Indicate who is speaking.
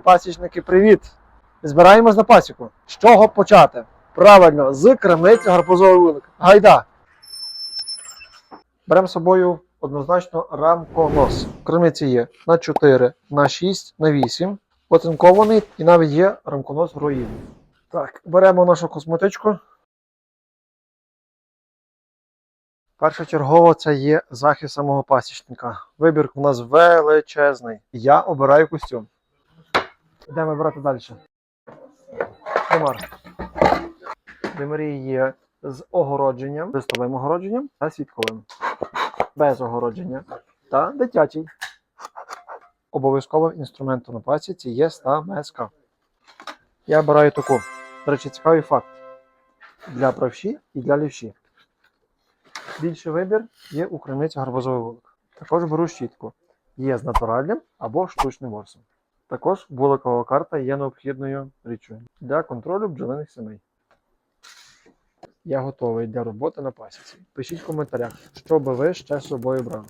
Speaker 1: Пасічники, привіт! Збираємось на пасіку. З чого почати? Правильно, з крамниці гарбузовий вулик. Гайда! Беремо з собою однозначно рамконос. В крамниці є на 4, на 6, на 8. Оцинкований і навіть є рамконос руїн. Так, беремо нашу косметичку. Першочергово це є захист самого пасічника. Вибір у нас величезний. Я обираю костюм. Йдемо брати далі. Демар. Демарі є з огородженням, листовим огородженням та світковим. Без огородження. Та дитячий. Обов'язковим інструментом на пасіці є стамеска. Я обираю таку. До речі, цікавий факт. Для правші і для лівші. Більший вибір є у криниці гарбузовий вулик. Також беру щітку. Є з натуральним або штучним ворсом. Також буликова карта є необхідною річчю для контролю бджолиних сімей. Я готовий для роботи на пасіці. Пишіть в коментарях, що би ви ще з собою брали.